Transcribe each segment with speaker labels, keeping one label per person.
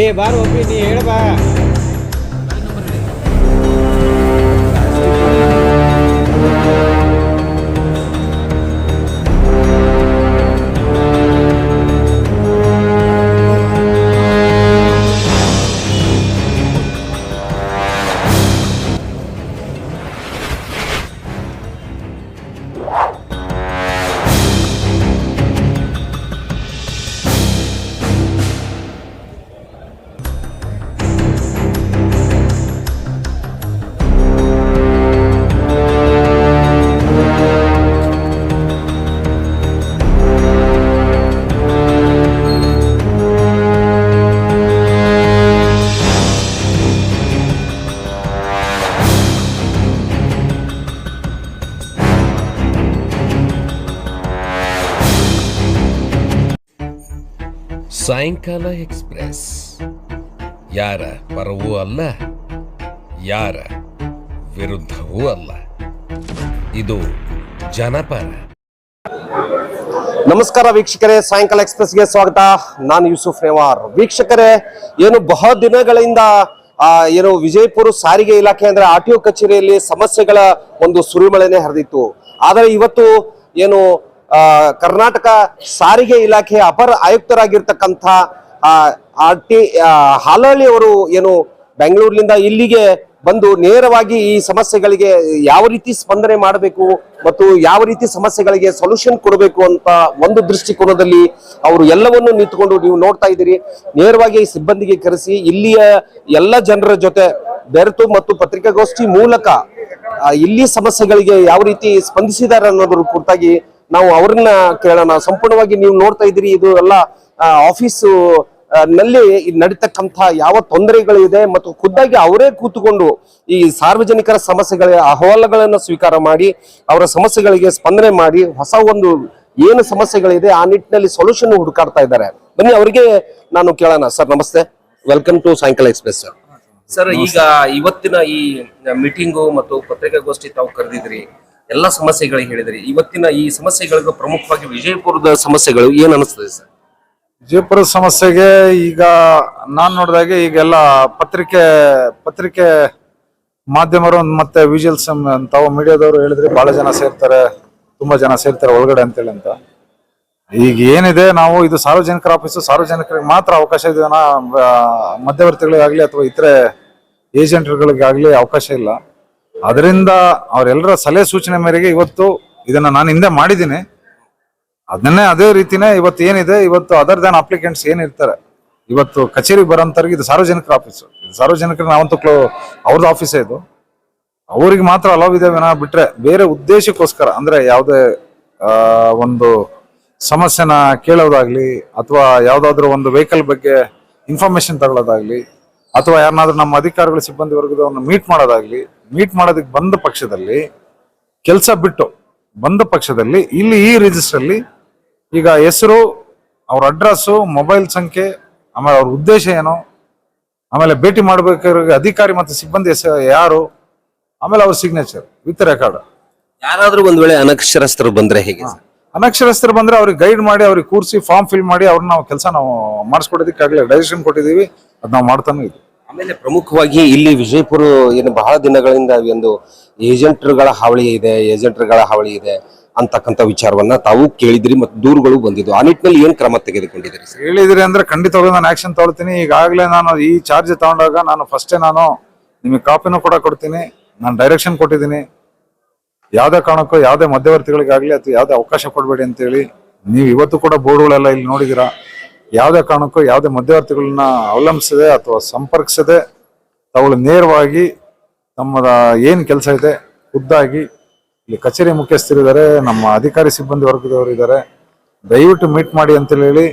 Speaker 1: ಏ ಬಾರು ಒಪ್ಪಿ ನೀ ಹೇಳ ಬಾ.
Speaker 2: ಸಾಯಂಕಾಲ ಎಕ್ಸ್ಪ್ರೆಸ್. ಯಾರ ಪರವೂ ಅಲ್ಲ, ಯಾರ ವಿರುದ್ಧವೂ ಅಲ್ಲ. ಇದು ಜನಪರ.
Speaker 3: ನಮಸ್ಕಾರ ವೀಕ್ಷಕರೇ, ಸಾಯಂಕಾಲ ಎಕ್ಸ್ಪ್ರೆಸ್ಗೆ ಸ್ವಾಗತ. ನಾನು ಯೂಸುಫ್ ನೇವಾರ್ ವೀಕ್ಷಕರೇ, ಏನು ಬಹಳ ದಿನಗಳಿಂದ ಏನು ವಿಜಯಪುರ ಸಾರಿಗೆ ಇಲಾಖೆ ಅಂದ್ರೆ ಆರ್ ಟಿ ಕಚೇರಿಯಲ್ಲಿ ಸಮಸ್ಯೆಗಳ ಒಂದು ಸುರಿಮಳೆನೆ ಹರಿದಿತ್ತು. ಆದರೆ ಇವತ್ತು, ಏನು ಕರ್ನಾಟಕ ಸಾರಿಗೆ ಇಲಾಖೆ ಅಪರ ಆಯುಕ್ತರಾಗಿರ್ತಕ್ಕಂಥ ಆರ್ ಟಿ ಹಾಲಹಳ್ಳಿ ಅವರು ಏನು ಬೆಂಗಳೂರಿನಿಂದ ಇಲ್ಲಿಗೆ ಬಂದು ನೇರವಾಗಿ ಈ ಸಮಸ್ಯೆಗಳಿಗೆ ಯಾವ ರೀತಿ ಸ್ಪಂದನೆ ಮಾಡಬೇಕು ಮತ್ತು ಯಾವ ರೀತಿ ಸಮಸ್ಯೆಗಳಿಗೆ ಸೊಲ್ಯೂಷನ್ ಕೊಡಬೇಕು ಅಂತ ಒಂದು ದೃಷ್ಟಿಕೋನದಲ್ಲಿ ಅವರು ಎಲ್ಲವನ್ನು ನಿಂತುಕೊಂಡು ನೀವು ನೋಡ್ತಾ ಇದ್ದೀರಿ. ನೇರವಾಗಿ ಈ ಸಿಬ್ಬಂದಿಗೆ ಕರೆಸಿ, ಇಲ್ಲಿಯ ಎಲ್ಲ ಜನರ ಜೊತೆ ಬೆರೆತು ಮತ್ತು ಪತ್ರಿಕಾಗೋಷ್ಠಿ ಮೂಲಕ ಇಲ್ಲಿ ಸಮಸ್ಯೆಗಳಿಗೆ ಯಾವ ರೀತಿ ಸ್ಪಂದಿಸಿದ್ದಾರೆ ಅನ್ನೋದ್ರ ಕುರಿತಾಗಿ ನಾವು ಅವ್ರನ್ನ ಕೇಳೋಣ. ಸಂಪೂರ್ಣವಾಗಿ ನೀವು ನೋಡ್ತಾ ಇದ್ದೀರಿ ಇದು ಎಲ್ಲ ಆಫೀಸು ನಲ್ಲಿ ನಡೀತಕ್ಕಂಥ ಯಾವ ತೊಂದರೆಗಳಿದೆ ಮತ್ತು ಖುದ್ದಾಗಿ ಅವರೇ ಕೂತುಕೊಂಡು ಈ ಸಾರ್ವಜನಿಕರ ಸಮಸ್ಯೆಗಳ ಅಹವಾಲುಗಳನ್ನು ಸ್ವೀಕಾರ ಮಾಡಿ ಅವರ ಸಮಸ್ಯೆಗಳಿಗೆ ಸ್ಪಂದನೆ ಮಾಡಿ ಹೊಸ ಒಂದು ಏನು ಸಮಸ್ಯೆಗಳಿದೆ ಆ ನಿಟ್ಟಿನಲ್ಲಿ ಸೊಲ್ಯೂಷನ್ ಹುಡುಕಾಡ್ತಾ ಇದ್ದಾರೆ. ಬನ್ನಿ ಅವರಿಗೆ ನಾನು ಕೇಳೋಣ. ಸರ್ ನಮಸ್ತೆ. Welcome to Sayankala express sir sir ಈಗ ಇವತ್ತಿನ ಈ ಮೀಟಿಂಗು ಮತ್ತು ಪತ್ರಿಕಾಗೋಷ್ಠಿ ತಾವು ಕರೆದಿದ್ರಿ. ಎಲ್ಲ ಸಮಸ್ಯೆಗಳಿಗೆ ಹೇಳಿದ್ರಿ. ಇವತ್ತಿನ ಈ ಸಮಸ್ಯೆಗಳಿಗೂ ಪ್ರಮುಖವಾಗಿ ವಿಜಯಪುರದ ಸಮಸ್ಯೆಗಳು ಏನ್ ಅನಿಸ್ತದೆ ಸರ್?
Speaker 4: ವಿಜಯಪುರ ಸಮಸ್ಯೆಗೆ ಈಗ ನಾನು ನೋಡಿದಾಗೆ ಈಗೆಲ್ಲ ಪತ್ರಿಕೆ ಪತ್ರಿಕೆ ಮಾಧ್ಯಮರು ಮತ್ತೆ ವಿಜುವಲ್ಸ್ ತಾವು ಮೀಡಿಯಾದವರು ಹೇಳಿದ್ರೆ ಬಹಳ ಜನ ಸೇರ್ತಾರೆ, ತುಂಬಾ ಜನ ಸೇರ್ತಾರೆ ಒಳಗಡೆ ಅಂತೇಳಿ ಅಂತ. ಈಗ ಏನಿದೆ ನಾವು ಇದು ಸಾರ್ವಜನಿಕರ ಆಫೀಸು ಸಾರ್ವಜನಿಕರಿಗೆ ಮಾತ್ರ ಅವಕಾಶ ಇದೆ ಮಧ್ಯವರ್ತಿಗಳಿಗಾಗ್ಲಿ ಅಥವಾ ಇತರೆ ಏಜೆಂಟ್ಗಳಿಗಾಗ್ಲಿ ಅವಕಾಶ ಇಲ್ಲ. ಅದರಿಂದ ಅವರೆಲ್ಲರ ಸಲಹೆ ಸೂಚನೆ ಮೇರೆಗೆ ಇವತ್ತು ಇದನ್ನ ನಾನು ಹಿಂದೆ ಮಾಡಿದ್ದೀನಿ. ಅದನ್ನೇ ಅದೇ ರೀತಿನೇ ಇವತ್ತು ಏನಿದೆ, ಇವತ್ತು ಅದರ್ ದ್ಯಾನ್ ಅಪ್ಲಿಕೆಂಟ್ಸ್ ಏನಿರ್ತಾರೆ, ಇವತ್ತು ಕಚೇರಿಗೆ ಬರೋಂಥವ್ರಿಗೆ ಇದು ಸಾರ್ವಜನಿಕರ ಆಫೀಸು ಇದು ಸಾರ್ವಜನಿಕರ ನಾವಂತೂ ಅವ್ರದ್ದು ಆಫೀಸೇ ಇದು. ಅವ್ರಿಗೆ ಮಾತ್ರ ಅಲವ್ ಇದೆ ವಿನಃ ಬಿಟ್ರೆ ಬೇರೆ ಉದ್ದೇಶಕ್ಕೋಸ್ಕರ, ಅಂದ್ರೆ ಯಾವುದೇ ಒಂದು ಸಮಸ್ಯೆನ ಕೇಳೋದಾಗ್ಲಿ, ಅಥವಾ ಯಾವುದಾದ್ರೂ ಒಂದು ವೆಹಿಕಲ್ ಬಗ್ಗೆ ಇನ್ಫಾರ್ಮೇಶನ್ ತಗೊಳ್ಳೋದಾಗ್ಲಿ, ಅಥವಾ ಯಾರನ್ನಾದ್ರೂ ನಮ್ಮ ಅಧಿಕಾರಿಗಳ, ಸಿಬ್ಬಂದಿ ವರ್ಗದವ್ರನ್ನ ಮೀಟ್ ಮಾಡೋದಾಗ್ಲಿ ಮೀಟ್ ಮಾಡೋದಕ್ಕೆ ಬಂದ ಪಕ್ಷದಲ್ಲಿ ಕೆಲಸ ಬಿಟ್ಟು ಬಂದ ಪಕ್ಷದಲ್ಲಿ ಇಲ್ಲಿ ಈ ರಿಜಿಸ್ಟರ್ ಅಲ್ಲಿ ಈಗ ಹೆಸರು ಅವ್ರ ಅಡ್ರೆಸ್ಸು ಮೊಬೈಲ್ ಸಂಖ್ಯೆ ಆಮೇಲೆ ಅವ್ರ ಉದ್ದೇಶ ಏನು ಆಮೇಲೆ ಭೇಟಿ ಮಾಡಬೇಕಾದ ಅಧಿಕಾರಿ ಮತ್ತು ಸಿಬ್ಬಂದಿ ಹೆಸರು ಯಾರು ಆಮೇಲೆ ಅವ್ರ ಸಿಗ್ನೇಚರ್ ವಿತ್ ರೆಕಾರ್ಡ್
Speaker 3: ಯಾರಾದ್ರೂ ಒಂದ್ ವೇಳೆ ಅನಕ್ಷರಸ್ಥರು ಬಂದ್ರೆ ಹೇಗೆ?
Speaker 4: ಅನಕ್ಷರಸ್ಥರು ಬಂದ್ರೆ ಅವ್ರಿಗೆ ಗೈಡ್ ಮಾಡಿ ಅವ್ರಿಗೆ ಕೂರಿಸಿ ಫಾರ್ಮ್ ಫಿಲ್ ಮಾಡಿ ಅವ್ರನ್ನ ನಾವು ಕೆಲಸ ನಾವು ಮಾಡಿಸ್ಕೊಡೋದಕ್ಕಾಗಲಿ ಡೈರೆಕ್ಷನ್ ಕೊಟ್ಟಿದ್ದೀವಿ ಅದು ನಾವು ಮಾಡ್ತಾನೆ ಇದ್ವಿ
Speaker 3: ಆಮೇಲೆ ಪ್ರಮುಖವಾಗಿ ಇಲ್ಲಿ ವಿಜಯಪುರ ಏನು ಬಹಳ ದಿನಗಳಿಂದ ಒಂದು ಏಜೆಂಟ್ರುಗಳ ಹಾವಳಿ ಇದೆ, ಏಜೆಂಟ್ರುಗಳ ಹಾವಳಿ ಇದೆ ಅಂತಕ್ಕಂಥ ವಿಚಾರವನ್ನ ತಾವು ಕೇಳಿದ್ರಿ ಮತ್ತು ದೂರುಗಳು ಬಂದಿದ್ದು. ಆ ನಿಟ್ಟಿನಲ್ಲಿ ಏನ್ ಕ್ರಮ ತೆಗೆದುಕೊಂಡಿದ್ದೀರಿ ಸರ್?
Speaker 4: ಹೇಳಿದ್ರಿ ಅಂದ್ರೆ ಖಂಡಿತವಾಗ್ಲೂ ನಾನು ಆಕ್ಷನ್ ತಗೊಳ್ತೀನಿ. ಈಗಾಗಲೇ ನಾನು ಈ ಚಾರ್ಜ್ ತಗೊಂಡಾಗ ನಾನು ಫಸ್ಟೇ ನಾನು ನಿಮಗೆ ಕಾಪಿನೂ ಕೂಡ ಕೊಡ್ತೀನಿ. ನಾನು ಡೈರೆಕ್ಷನ್ ಕೊಟ್ಟಿದ್ದೀನಿ. ಯಾವುದೇ ಕಾರಣಕ್ಕೂ ಯಾವುದೇ ಮಧ್ಯವರ್ತಿಗಳಿಗಾಗಲಿ ಅಥವಾ ಯಾವುದೇ ಅವಕಾಶ ಕೊಡಬೇಡಿ ಅಂತೇಳಿ ನೀವು ಇವತ್ತು ಕೂಡ ಬೋರ್ಡ್ಗಳೆಲ್ಲ ಇಲ್ಲಿ ನೋಡಿದ್ದೀರಾ? ಯಾವುದೇ ಕಾರಣಕ್ಕೂ ಯಾವುದೇ ಮಧ್ಯವರ್ತಿಗಳನ್ನ ಅವಲಂಬಿಸದೆ ಅಥವಾ ಸಂಪರ್ಕಿಸದೆ ತಾವುಗಳು ನೇರವಾಗಿ ನಮ್ಮ ಏನು ಕೆಲಸ ಇದೆ ಖುದ್ದಾಗಿ ಇಲ್ಲಿ ಕಚೇರಿ ಮುಖ್ಯಸ್ಥರಿದ್ದಾರೆ, ನಮ್ಮ ಅಧಿಕಾರಿ ಸಿಬ್ಬಂದಿ ವರ್ಗದವರು ಇದ್ದಾರೆ. ದಯವಿಟ್ಟು ಮೀಟ್ ಮಾಡಿ ಅಂತ ಹೇಳಿ,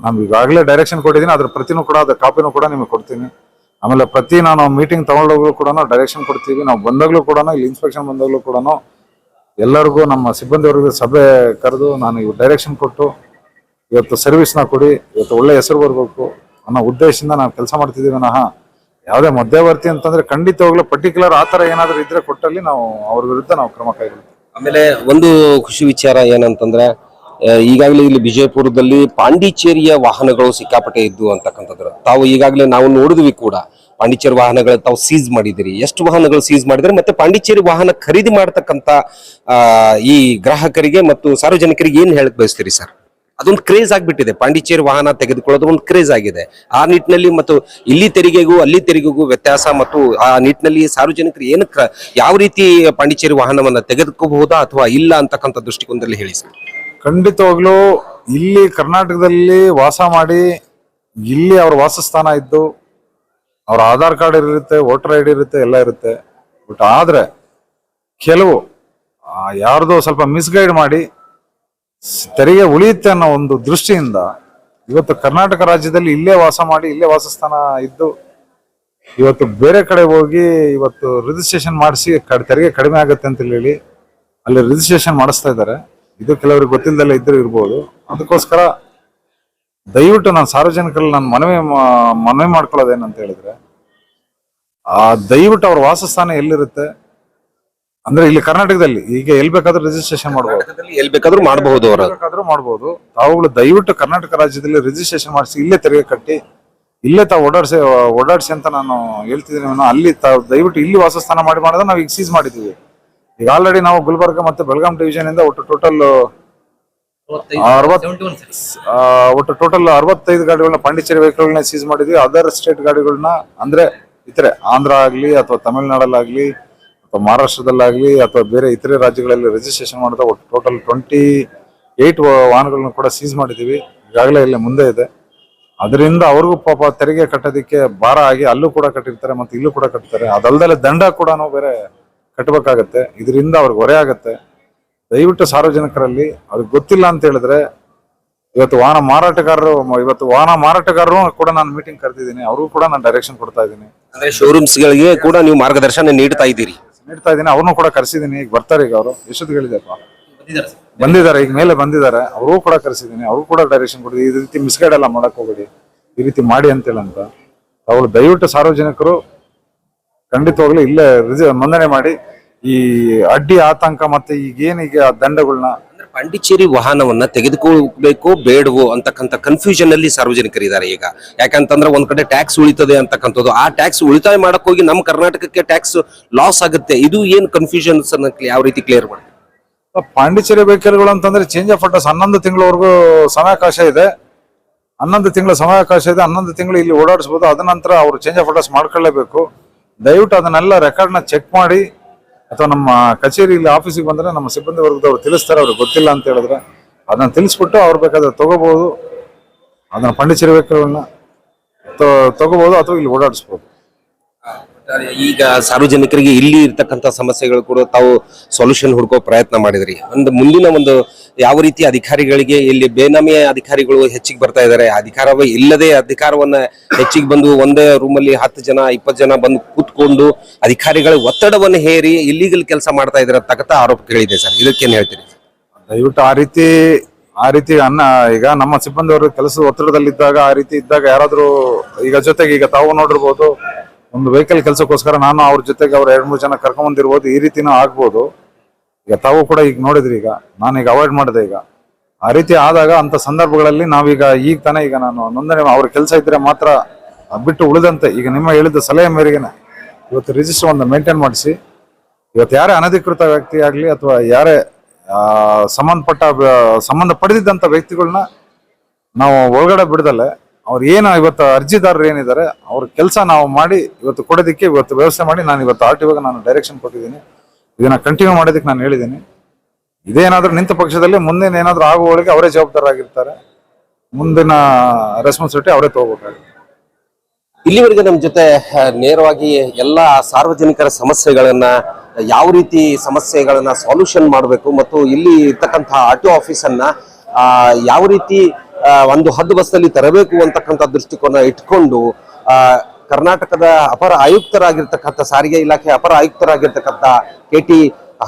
Speaker 4: ನಾನು ಈಗಾಗಲೇ ಡೈರೆಕ್ಷನ್ ಕೊಟ್ಟಿದ್ದೀನಿ, ಅದ್ರ ಪ್ರತಿನೂ ಕೂಡ, ಅದ್ರ ಕಾಪಿನೂ ಕೂಡ ನಿಮಗೆ ಕೊಡ್ತೀನಿ. ಆಮೇಲೆ ಪ್ರತಿ ನಾನು ಮೀಟಿಂಗ್ ತಗೊಂಡೋಗ್ಲೂ ಕೂಡ ಡೈರೆಕ್ಷನ್ ಕೊಡ್ತೀವಿ. ನಾವು ಬಂದಾಗಲೂ ಕೂಡ, ಇಲ್ಲಿ ಇನ್ಸ್ಪೆಕ್ಷನ್ ಬಂದಾಗಲೂ ಕೂಡ ಎಲ್ಲರಿಗೂ ನಮ್ಮ ಸಿಬ್ಬಂದಿ ವರ್ಗದ ಸಭೆ ಕರೆದು ನಾನು ಡೈರೆಕ್ಷನ್ ಕೊಟ್ಟು ಇವತ್ತು ಸರ್ವಿಸ್ನ ಕೊಡಿ, ಇವತ್ತು ಒಳ್ಳೆ ಹೆಸರು ಬರಬೇಕು ಅನ್ನೋ ಉದ್ದೇಶದಿಂದ ನಾವು ಕೆಲಸ ಮಾಡ್ತಿದ್ದೀವಿ ನಹ ಯಾವುದೇ ಮಧ್ಯವರ್ತಿ ಅಂತಂದ್ರೆ ಖಂಡಿತವಾಗ್ಲೂ ಪರ್ಟಿಕ್ಯುಲರ್ ಆ ಥರ ಏನಾದರೂ ಇದ್ರೆ ಕೊಟ್ಟಲ್ಲಿ ನಾವು ಅವ್ರ ವಿರುದ್ಧ ನಾವು ಕ್ರಮ ಕೈಗೊಳ್ತೀವಿ.
Speaker 3: ಆಮೇಲೆ ಒಂದು ಖುಷಿ ವಿಚಾರ ಏನಂತಂದ್ರೆ ಈಗಾಗಲೇ ಇಲ್ಲಿ ವಿಜಯಪುರದಲ್ಲಿ ಪಾಂಡಿಚೇರಿಯ ವಾಹನಗಳು ಸಿಕ್ಕಾಪಟ್ಟೆ ಇದ್ದು ಅಂತಕ್ಕಂಥದ್ದು ತಾವು ಈಗಾಗಲೇ ನಾವು ನೋಡಿದ್ವಿ ಕೂಡ, ಪಾಂಡಿಚೇರಿ ವಾಹನಗಳ ತಾವು ಸೀಸ್ ಮಾಡಿದಿರಿ. ಎಷ್ಟು ವಾಹನಗಳು ಸೀಸ್ ಮಾಡಿದ್ರೆ ಮತ್ತೆ ಪಾಂಡಿಚೇರಿ ವಾಹನ ಖರೀದಿ ಮಾಡತಕ್ಕಂಥ ಈ ಗ್ರಾಹಕರಿಗೆ ಮತ್ತು ಸಾರ್ವಜನಿಕರಿಗೆ ಏನು ಹೇಳಕ್ ಬಯಸ್ತೀರಿ ಸರ್? ಅದೊಂದು ಕ್ರೇಜ್ ಆಗಿಬಿಟ್ಟಿದೆ. ಪಾಂಡಿಚೇರಿ ವಾಹನ ತೆಗೆದುಕೊಳ್ಳೋದು ಒಂದು ಕ್ರೇಜ್ ಆಗಿದೆ. ಆ ನಿಟ್ಟಿನಲ್ಲಿ ಮತ್ತು ಇಲ್ಲಿ ತೆರಿಗೆಗೂ ಅಲ್ಲಿ ತೆರಿಗೆಗೂ ವ್ಯತ್ಯಾಸ ಮತ್ತು ಆ ನಿಟ್ಟಿನಲ್ಲಿ ಸಾರ್ವಜನಿಕರು ಏನು ಯಾವ ರೀತಿ ಪಾಂಡಿಚೇರಿ ವಾಹನವನ್ನು ತೆಗೆದುಕೋಬಹುದಾ ಅಥವಾ ಇಲ್ಲ ಅಂತಕ್ಕಂಥ ದೃಷ್ಟಿಕೋನದಲ್ಲಿ ಹೇಳಿ ಸರ್.
Speaker 4: ಖಂಡಿತವಾಗ್ಲೂ ಇಲ್ಲಿ ಕರ್ನಾಟಕದಲ್ಲಿ ವಾಸ ಮಾಡಿ ಇಲ್ಲಿ ಅವ್ರ ವಾಸಸ್ಥಾನ ಇದ್ದು ಅವರ ಆಧಾರ್ ಕಾರ್ಡ್ ಇರುತ್ತೆ, ವೋಟರ್ ಐ ಇರುತ್ತೆ, ಎಲ್ಲ ಇರುತ್ತೆ. ಬಟ್ ಆದ್ರೆ ಕೆಲವು ಯಾರ್ದೋ ಸ್ವಲ್ಪ ಮಿಸ್ಗೈಡ್ ಮಾಡಿ ತೆರಿಗೆ ಉಳಿಯುತ್ತೆ ಅನ್ನೋ ಒಂದು ದೃಷ್ಟಿಯಿಂದ ಇವತ್ತು ಕರ್ನಾಟಕ ರಾಜ್ಯದಲ್ಲಿ ಇಲ್ಲೇ ವಾಸ ಮಾಡಿ, ಇಲ್ಲೇ ವಾಸಸ್ಥಾನ ಇದ್ದು ಇವತ್ತು ಬೇರೆ ಕಡೆ ಹೋಗಿ ಇವತ್ತು ರಿಜಿಸ್ಟ್ರೇಷನ್ ಮಾಡಿಸಿ ತೆರಿಗೆ ಕಡಿಮೆ ಆಗುತ್ತೆ ಅಂತ ಹೇಳಿ ಅಲ್ಲಿ ರಿಜಿಸ್ಟ್ರೇಷನ್ ಮಾಡಿಸ್ತಾ ಇದ್ದಾರೆ. ಇದು ಕೆಲವರಿಗೆ ಗೊತ್ತಿಲ್ಲದಲ್ಲೇ ಇದ್ರೂ ಇರ್ಬೋದು. ಅದಕ್ಕೋಸ್ಕರ ದಯವಿಟ್ಟು ನಾನು ಸಾರ್ವಜನಿಕರಲ್ಲಿ ನಾನು ಮನವಿ ಮನವಿ ಮಾಡ್ಕೊಳ್ಳೋದೇನಂತ ಹೇಳಿದ್ರೆ, ಆ ದಯವಿಟ್ಟು ಅವ್ರ ವಾಸಸ್ಥಾನ ಎಲ್ಲಿರುತ್ತೆ ಅಂದ್ರೆ ಇಲ್ಲಿ ಕರ್ನಾಟಕದಲ್ಲಿ ಈಗ ಎಲ್ಲಿ ಬೇಕಾದ್ರೂ ರಿಜಿಸ್ಟ್ರೇಷನ್
Speaker 3: ಮಾಡಬಹುದು ಎಲ್ಲಿ ಬೇಕಾದ್ರೂ ಮಾಡಬಹುದು ಅವರು.
Speaker 4: ಬೇಕಾದ್ರೂ ಮಾಡಬಹುದು ತಾವುಗಳು ದಯವಿಟ್ಟು ಕರ್ನಾಟಕ ರಾಜ್ಯದಲ್ಲಿ ರಿಜಿಸ್ಟ್ರೇಷನ್ ಮಾಡಿಸಿ ಇಲ್ಲೇ ತೆರಿಗೆ ಕಟ್ಟಿ ಇಲ್ಲೇ ತಾವು ಓಡಾಡಿಸಿ ಓಡಾಡಿಸಿ ಅಂತ ನಾನು ಹೇಳ್ತಿದ್ದೀನಿ ನಾನು. ಅಲ್ಲಿ ತಾವು ದಯವಿಟ್ಟು ಇಲ್ಲಿ ವಾಸಸ್ಥಾನ ಮಾಡಿ ಮಾಡಿದ್ರೆ ನಾವು ಈಗ ಸೀಸ್ ಮಾಡಿದ್ದೀವಿ. ಈಗ ಆಲ್ರೆಡಿ ನಾವು ಗುಲ್ಬರ್ಗ ಮತ್ತೆ ಬೆಳಗಾಂ ಡಿವಿಷನ್ ಇಂದ ಒಟ್ಟು ಟೋಟಲ್ ಒಟ್ಟು ಟೋಟಲ್ ಅರವತ್ತೈದು ಗಾಡಿಗಳನ್ನ ಪಾಂಡಿಚೇರಿ ವೆಹಿಕಲ್ಗಳನ್ನ ಸೀಸ್ ಮಾಡಿದ್ವಿ ಅದರ್ ಸ್ಟೇಟ್ ಗಾಡಿಗಳನ್ನ ಅಂದ್ರೆ ಇತರೆ ಆಂಧ್ರ ಆಗ್ಲಿ ಅಥವಾ ತಮಿಳ್ನಾಡಲ್ಲಾಗ್ಲಿ ಅಥವಾ ಮಹಾರಾಷ್ಟ್ರದಲ್ಲಾಗಲಿ ಅಥವಾ ಬೇರೆ ಇತರೆ ರಾಜ್ಯಗಳಲ್ಲಿ ರಿಜಿಸ್ಟ್ರೇಷನ್ ಮಾಡಿದ ಒಟ್ಟು ಟೋಟಲ್ ಟ್ವೆಂಟಿ ಏಟ್ ವಾಹನಗಳನ್ನ ಕೂಡ ಸೀಸ್ ಮಾಡಿದ್ದೀವಿ. ಈಗಾಗಲೇ ಇಲ್ಲಿ ಮುಂದೆ ಇದೆ. ಅದರಿಂದ ಅವ್ರಿಗೂ ಪಾಪ ತೆರಿಗೆ ಕಟ್ಟೋದಕ್ಕೆ ಭಾರ ಆಗಿ ಅಲ್ಲೂ ಕೂಡ ಕಟ್ಟಿರ್ತಾರೆ ಮತ್ತೆ ಇಲ್ಲೂ ಕೂಡ ಕಟ್ತಾರೆ ಅದಲ್ದಲೆ ದಂಡ ಕೂಡ ಬೇರೆ ಕಟ್ಟಬೇಕಾಗತ್ತೆ. ಇದರಿಂದ ಅವ್ರಿಗೆ ಹೊರೆ ಆಗುತ್ತೆ. ದಯವಿಟ್ಟು ಸಾರ್ವಜನಿಕರಲ್ಲಿ, ಅವ್ರಿಗೆ ಗೊತ್ತಿಲ್ಲ ಅಂತ ಹೇಳಿದ್ರೆ, ಇವತ್ತು ವಾಹನ ಮಾರಾಟಗಾರರು, ಇವತ್ತು ವಾಹನ ಮಾರಾಟಗಾರರು ಕೂಡ ನಾನು ಮೀಟಿಂಗ್ ಕರೆದಿದ್ದೀನಿ. ಅವ್ರಿಗೂ ಕೂಡ ನಾನು ಡೈರೆಕ್ಷನ್ ಕೊಡ್ತಾ ಇದ್ದೀನಿ.
Speaker 3: ಅಂದ್ರೆ ಶೋರೂಮ್ಸ್ ಗಳಿಗೆ ಕೂಡ ನೀವು ಮಾರ್ಗದರ್ಶನ ನೀಡ್ತಾ ಇದ್ದೀರಿ.
Speaker 4: ನೀಡ್ತಾ ಇದ್ದೀನಿ. ಅವ್ರನ್ನೂ ಕೂಡ ಕರೆಸಿದ್ದೀನಿ. ಈಗ ಬರ್ತಾರೆ ಈಗ ಅವರು. ಎಷ್ಟೊತ್ತು ಹೇಳಿದೆಪ್ಪ ಬಂದಿದ್ದಾರೆ ಈಗ ಮೇಲೆ ಬಂದಿದ್ದಾರೆ. ಅವರು ಕೂಡ ಕರೆಸಿದ್ದೀನಿ. ಅವರು ಕೂಡ ಡೈರೆಕ್ಷನ್ ಕೊಡಿ ಈ ರೀತಿ ಮಿಸ್ಗೈಡ್ ಎಲ್ಲ ಮಾಡಕ್ ಹೋಗ್ಬೇಡಿ. ಈ ರೀತಿ ಮಾಡಿ ಅಂತೇಳಂತ ಅಂತ. ಅವ್ರು ದಯವಿಟ್ಟು ಸಾರ್ವಜನಿಕರು ಖಂಡಿತವಾಗ್ಲೂ ಇಲ್ಲೇ ರಿಜ- ನೋಂದಣಿ ಮಾಡಿ ಈ ಅಡ್ಡಿ ಆತಂಕ ಮತ್ತೆ ಈಗ ಏನೀಗ ದಂಡಗಳನ್ನ
Speaker 3: ಪಾಂಡಿಚೇರಿ ವಾಹನವನ್ನ ತೆಗೆದುಕೊಳ್ಬೇಕು ಬೇಡವೋ ಅಂತಕ್ಕಂಥ ಕನ್ಫ್ಯೂಷನ್ ಅಲ್ಲಿ ಸಾರ್ವಜನಿಕರಿದ್ದಾರೆ ಈಗ. ಯಾಕಂತಂದ್ರೆ ಒಂದ್ ಕಡೆ ಟ್ಯಾಕ್ಸ್ ಉಳಿತದೆ ಅಂತಕ್ಕಂಥದ್ದು. ಆ ಟ್ಯಾಕ್ಸ್ ಉಳಿತಾಯ ಮಾಡಕ್ ಹೋಗಿ ನಮ್ಮ ಕರ್ನಾಟಕಕ್ಕೆ ಟ್ಯಾಕ್ಸ್ ಲಾಸ್ ಆಗುತ್ತೆ. ಇದು ಏನ್ ಕನ್ಫ್ಯೂಷನ್ ಯಾವ ರೀತಿ ಕ್ಲಿಯರ್ ಮಾಡಿ?
Speaker 4: ಪಾಂಡಿಚೇರಿ ವೆಹಿಕಲ್ಗಳು ಅಂತಂದ್ರೆ ಚೇಂಜ್ ಆಫ್ ಅಡ್ರೆಸ್ ಹನ್ನೊಂದು ತಿಂಗಳವರೆಗೂ ಸಮಯಾವಕಾಶ ಇದೆ. ಹನ್ನೊಂದು ತಿಂಗಳ ಸಮಯಾವಕಾಶ ಇದೆ. ಹನ್ನೊಂದು ತಿಂಗಳು ಇಲ್ಲಿ ಓಡಾಡಿಸಬಹುದು ಅದ ನಂತರ ಅವರು ಚೇಂಜ್ ಆಫ್ ಅಡ್ರೆಸ್ ಮಾಡ್ಕೊಳ್ಳೇಬೇಕು. ದಯವಿಟ್ಟು ಅದನ್ನೆಲ್ಲ ರೆಕಾರ್ಡ್ನ ಚೆಕ್ ಮಾಡಿ. ಅಥವಾ ನಮ್ಮ ಕಚೇರಿ ಇಲ್ಲಿ ಆಫೀಸಿಗೆ ಬಂದ್ರೆ ನಮ್ಮ ಸಿಬ್ಬಂದಿ ವರ್ಗದವ್ರು ತಿಳಿಸ್ತಾರೆ, ಅವ್ರಿಗೆ ಗೊತ್ತಿಲ್ಲ ಅಂತ ಹೇಳಿದ್ರೆ ಅದನ್ನ ತಿಳಿಸ್ಬಿಟ್ಟು ಅವ್ರು ಬೇಕಾದ್ರೆ ತಗೋಬಹುದು. ಅದನ್ನ ಪಂಡಿಚೇರಿ ವೆಹಿಕಲ್ಗಳನ್ನ ತಗೋಬಹುದು ಅಥವಾ ಇಲ್ಲಿ ಓಡಾಡಿಸ್ಬೋದು.
Speaker 3: ಈಗ ಸಾರ್ವಜನಿಕರಿಗೆ ಇಲ್ಲಿ ಇರ್ತಕ್ಕಂಥ ಸಮಸ್ಯೆಗಳು ಕೂಡ ತಾವು ಸೊಲ್ಯೂಷನ್ ಹುಡ್ಕೋ ಪ್ರಯತ್ನ ಮಾಡಿದ್ರಿ. ಒಂದು ಮುಂದಿನ ಒಂದು ಯಾವ ರೀತಿ ಅಧಿಕಾರಿಗಳಿಗೆ ಇಲ್ಲಿ ಬೇನಾಮಿ ಅಧಿಕಾರಿಗಳು ಹೆಚ್ಚಿಗೆ ಬರ್ತಾ ಇದ್ದಾರೆ ಅಧಿಕಾರವೇ ಇಲ್ಲದೆ ಅಧಿಕಾರವನ್ನ ಹೆಚ್ಚಿಗೆ ಬಂದು ಒಂದೇ ರೂಮಲ್ಲಿ ಹತ್ತು ಜನ, ಇಪ್ಪತ್ತು ಜನ ಬಂದು ಕೂತ್ಕೊಂಡು ಅಧಿಕಾರಿಗಳ ಒತ್ತಡವನ್ನು ಹೇರಿ ಇಲ್ಲಿಗಲ್ ಕೆಲಸ ಮಾಡ್ತಾ ಇದ್ದಾರೆ ಆರೋಪ ಕೇಳಿದೆ ಸರ್. ಇದಕ್ಕೇನ್ ಹೇಳ್ತೀರಿ?
Speaker 4: ದಯವಿಟ್ಟು ಆ ರೀತಿ ಆ ರೀತಿ ಅನ್ನ, ಈಗ ನಮ್ಮ ಸಿಬ್ಬಂದಿಯವರು ಕೆಲಸದ ಒತ್ತಡದಲ್ಲಿದ್ದಾಗ ಆ ರೀತಿ ಇದ್ದಾಗ ಯಾರಾದ್ರೂ ಈಗ ಜೊತೆಗೆ ಈಗ ತಾವು ನೋಡಿರ್ಬೋದು ಒಂದು ವೆಹಿಕಲ್ ಕೆಲಸಕ್ಕೋಸ್ಕರ ನಾನು ಅವ್ರ ಜೊತೆಗೆ ಅವ್ರು ಎರಡು ಮೂರು ಜನ ಕರ್ಕೊಂಬಂದಿರ್ಬೋದು, ಈ ರೀತಿನೂ ಆಗ್ಬೋದು. ಈಗ ತಾವು ಕೂಡ ಈಗ ನೋಡಿದ್ರಿ ಈಗ ನಾನು ಈಗ ಅವಾಯ್ಡ್ ಮಾಡಿದೆ ಈಗ. ಆ ರೀತಿ ಆದಾಗ ಅಂತ ಸಂದರ್ಭಗಳಲ್ಲಿ ನಾವೀಗ ಈಗ ತಾನೇ ಈಗ ನಾನು ನೋಂದಣಿ ಅವ್ರ ಕೆಲಸ ಇದ್ರೆ ಮಾತ್ರ ಬಿಟ್ಟು ಉಳಿದಂತೆ, ಈಗ ನಿಮ್ಮ ಹೇಳಿದ ಸಲಹೆ ಮೇರೆಗೆನೆ ಇವತ್ತು ರಿಜಿಸ್ಟರ್ ಒಂದು ಮೇಂಟೈನ್ ಮಾಡಿಸಿ. ಇವತ್ತು ಯಾರೇ ಅನಧಿಕೃತ ವ್ಯಕ್ತಿ ಆಗಲಿ ಅಥವಾ ಯಾರೇ ಸಂಬಂಧಪಟ್ಟ ಸಂಬಂಧ ಪಡೆದಿದ್ದಂಥ ವ್ಯಕ್ತಿಗಳನ್ನ ನಾವು ಒಳಗಡೆ ಬಿಡದಲ್ಲೇ ಅವ್ರು ಏನು ಇವತ್ತು ಅರ್ಜಿದಾರರು ಏನಿದ್ದಾರೆ ಅವ್ರ ಕೆಲಸ ನಾವು ಮಾಡಿ ಇವತ್ತು ಕೊಡೋದಕ್ಕೆ ಇವತ್ತು ವ್ಯವಸ್ಥೆ ಮಾಡಿ ನಾನು ಇವತ್ತು ಆರ್ ಟಿ ನಾನು ಡೈರೆಕ್ಷನ್ ಕೊಟ್ಟಿದ್ದೀನಿ. ಇದನ್ನ ಕಂಟಿನ್ಯೂ ಮಾಡೋದಕ್ಕೆ ನಾನು ಹೇಳಿದ್ದೀನಿ. ಇದೇನಾದ್ರೂ ನಿಂತ ಪಕ್ಷದಲ್ಲಿ ಮುಂದಿನ ಏನಾದರೂ ಆಗುವವಳಿಗೆ ಅವರೇ ಜವಾಬ್ದಾರರಾಗಿರ್ತಾರೆ ಮುಂದಿನ ರೆಸ್ಪಾನ್ಸಿಬಿಲಿಟಿ ಅವರೇ ತಗೋಬೇಕಾಗುತ್ತೆ.
Speaker 3: ಇಲ್ಲಿವರೆಗೆ ನಮ್ಮ ಜೊತೆ ನೇರವಾಗಿ ಎಲ್ಲ ಸಾರ್ವಜನಿಕರ ಸಮಸ್ಯೆಗಳನ್ನ, ಯಾವ ರೀತಿ ಸಮಸ್ಯೆಗಳನ್ನ ಸಾಲ್ಯೂಷನ್ ಮಾಡಬೇಕು ಮತ್ತು ಇಲ್ಲಿ ಇರ್ತಕ್ಕಂತಹ ಆರ್ ಟಿ ಆಫೀಸನ್ನ ಯಾವ ರೀತಿ ಒಂದು ಹದ್ದು ಬಸ್ನಲ್ಲಿ ತರಬೇಕು ಅಂತಕ್ಕಂಥ ದೃಷ್ಟಿಕೋನ ಇಟ್ಕೊಂಡು ಕರ್ನಾಟಕದ ಅಪರ ಆಯುಕ್ತರಾಗಿರ್ತಕ್ಕಂಥ ಸಾರಿಗೆ ಇಲಾಖೆ ಅಪರ ಆಯುಕ್ತರಾಗಿರ್ತಕ್ಕಂಥ ಕೆ ಟಿ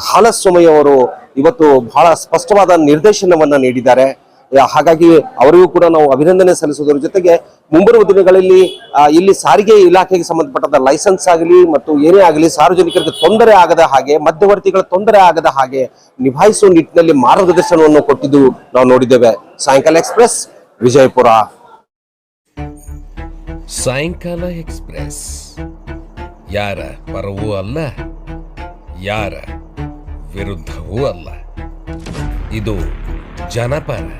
Speaker 3: ಹಾಲಸ್ವಾಮಿ ಅವರು ಇವತ್ತು ಬಹಳ ಸ್ಪಷ್ಟವಾದ ನಿರ್ದೇಶನವನ್ನು ನೀಡಿದ್ದಾರೆ. ಹಾಗಾಗಿ ಅವರಿಗೂ ಕೂಡ ನಾವು ಅಭಿನಂದನೆ ಸಲ್ಲಿಸುವುದರ ಜೊತೆಗೆ ಮುಂಬರುವ ದಿನಗಳಲ್ಲಿ ಇಲ್ಲಿ ಸಾರಿಗೆ ಇಲಾಖೆಗೆ ಸಂಬಂಧಪಟ್ಟಂತ ಲೈಸೆನ್ಸ್ ಆಗಲಿ ಮತ್ತು ಏನೇ ಆಗಲಿ ಸಾರ್ವಜನಿಕರಿಗೆ ತೊಂದರೆ ಆಗದ ಹಾಗೆ, ಮಧ್ಯವರ್ತಿಗಳ ತೊಂದರೆ ಆಗದ ಹಾಗೆ ನಿಭಾಯಿಸುವ ನಿಟ್ಟಿನಲ್ಲಿ ಮಾರ್ಗದರ್ಶನವನ್ನು ಕೊಟ್ಟಿದ್ದು ನಾವು ನೋಡಿದ್ದೇವೆ. ಸಾಯಂಕಾಲ ಎಕ್ಸ್ಪ್ರೆಸ್, ವಿಜಯಪುರ.
Speaker 2: ಸಾಯಂಕಾಲ ಎಕ್ಸ್ಪ್ರೆಸ್. ಯಾರ ಪರವೂ ಅಲ್ಲ, ಯಾರ ವಿರುದ್ಧವೂ ಅಲ್ಲ. ಇದು ಜನಪರ.